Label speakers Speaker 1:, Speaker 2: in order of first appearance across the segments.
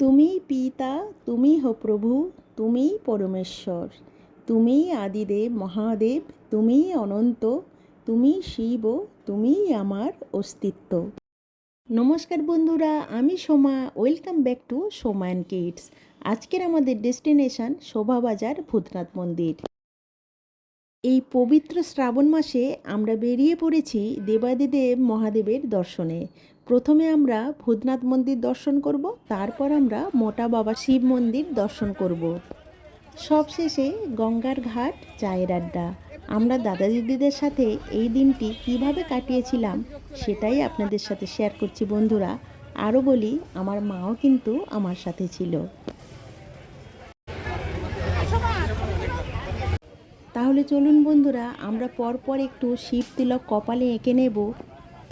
Speaker 1: তুমিই পিতা তুমি হো প্রভু, তুমিই পরমেশ্বর, তুমিই আদিদেব, মহাদেব, তুমিই অনন্ত তুমি শিব, তুমিই আমার অস্তিত্ব। নমস্কার বন্ধুরা, আমি Soma, welcome back to Soma and kids. আজকের আমাদের ডেস্টিনেশন শোভাবাজার ভূতনাথ মন্দির। এই পবিত্র শ্রাবণ মাসে আমরা বেরিয়ে পড়েছি দেবাদিদেব মহাদেবের দর্শনে। প্রথমে আমরা ভূতনাথ মন্দির দর্শন করব, তারপর আমরা মোটা বাবা শিব মন্দির দর্শন করব। সবশেষে গঙ্গার ঘাট চায়ের আড্ডা। আমরা দাদা দিদিদের সাথে এই দিনটি কীভাবে কাটিয়েছিলাম সেটাই আপনাদের সাথে শেয়ার করছি বন্ধুরা। আরও বলি, আমার মাও কিন্তু আমার সাথে ছিল। তাহলে চলুন বন্ধুরা, আমরা পরপর একটু শিব তিলক কপালে এঁকে নেব।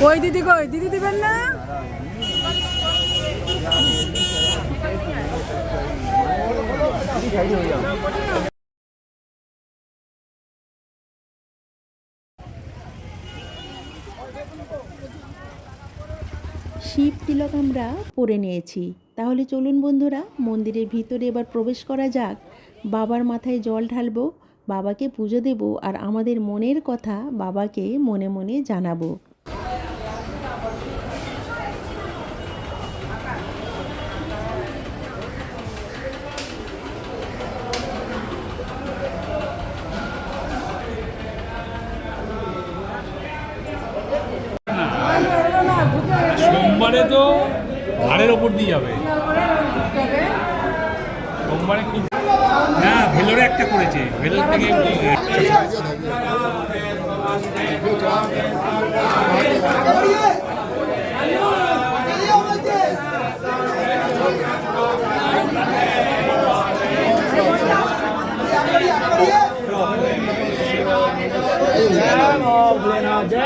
Speaker 2: কই দিদি কই? দিদি দিবেন না?
Speaker 1: শিব তিলক আমরা পরে নিয়েছি। তাহলে চলুন বন্ধুরা, মন্দিরের ভিতরে এবার প্রবেশ করা যাক। বাবার মাথায় জল ঢালবো, বাবাকে পুজো দেব আর আমাদের মনের কথা বাবাকে মনে মনে জানাব
Speaker 3: সোমবারে তো ঘাড়ের ওপর দিয়ে যাবে। সোমবারে খুব না ভেলোরে একটা করেছে। ভেলোর থেকে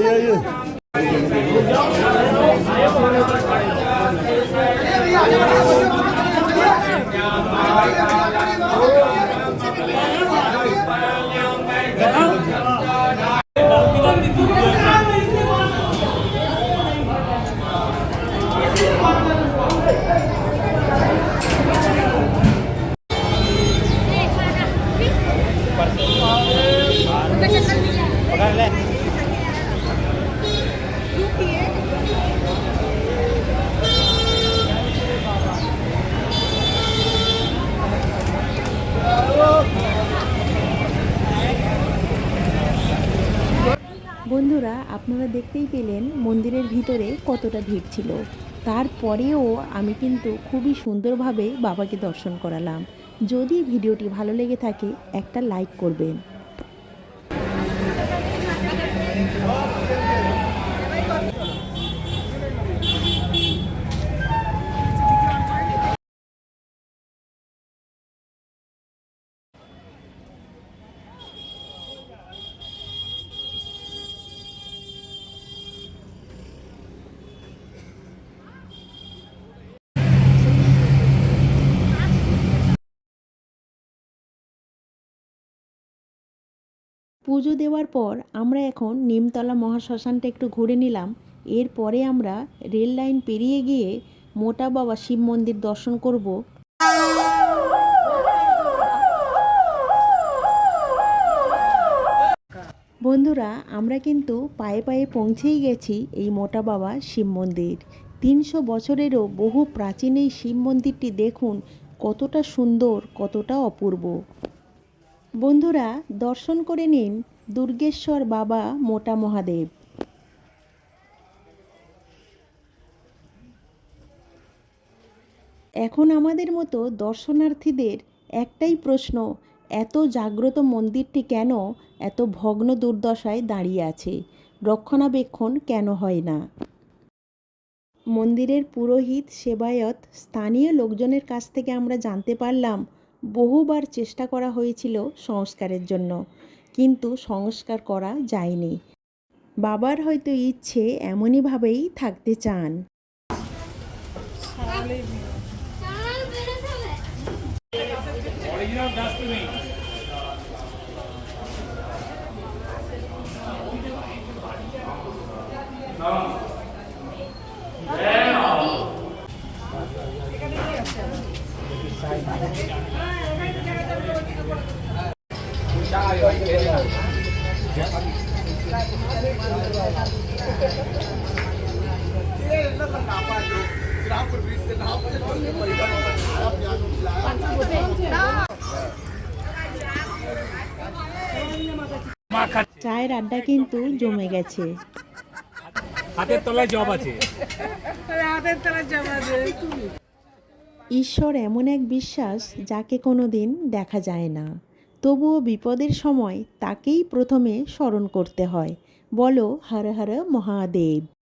Speaker 3: yeah,
Speaker 2: yeah. yeah.
Speaker 1: বন্ধুরা, আপনারা দেখতেই পেলেন মন্দিরের ভিতরে কতটা ভিড় ছিল। তারপরেও আমি কিন্তু খুবই সুন্দরভাবে বাবাকে দর্শন করালাম। যদি ভিডিওটি ভালো লেগে থাকে, একটা লাইক করবেন। পুজো দেওয়ার পর আমরা এখন নিমতলা মহাশ্মশানটা একটু ঘুরে নিলাম। এরপরে আমরা রেল লাইন পেরিয়ে গিয়ে মোটা বাবা শিব মন্দির দর্শন করব। বন্ধুরা, আমরা কিন্তু পায়ে পায়ে পৌঁছেই গেছি এই মোটা বাবা শিব মন্দির। তিনশো বছরেরও বহু প্রাচীন এই শিব মন্দিরটি দেখুন কতটা সুন্দর, কতটা অপূর্ব। বন্ধুরা, দর্শন করে নিন দুর্গেশ্বর বাবা মোটা মহাদেব। এখন আমাদের মতো দর্শনার্থীদের একটাই প্রশ্ন, এত জাগ্রত মন্দিরটি কেন, এত ভগ্ন দুর্দশায় দাঁড়িয়ে আছে? রক্ষণাবেক্ষণ কেন হয় না? মন্দিরের পুরোহিত, সেবায়ত, স্থানীয় লোকজনের কাছ থেকে আমরা জানতে পারলাম বহুবার চেষ্টা করা হয়েছিল সংস্কারের জন্য কিন্তু সংস্কার করা যায়নি। বাবার হয়তো ইচ্ছে এমনইভাবেই থাকতে চান।
Speaker 3: অরিজিনাল
Speaker 1: চায়ের আড্ডা কিন্তু জমে গেছে।
Speaker 3: হাতের তলায় জব আছে।
Speaker 2: হাতের তারা জমা দেবে
Speaker 1: ঈশ্বর এমন এক বিশ্বাস যাকে কোনো দিন দেখা যায় না। তবুও বিপদের সময় তাকেই প্রথমে স্মরণ করতে হয়। বলো হর হর মহাদেব।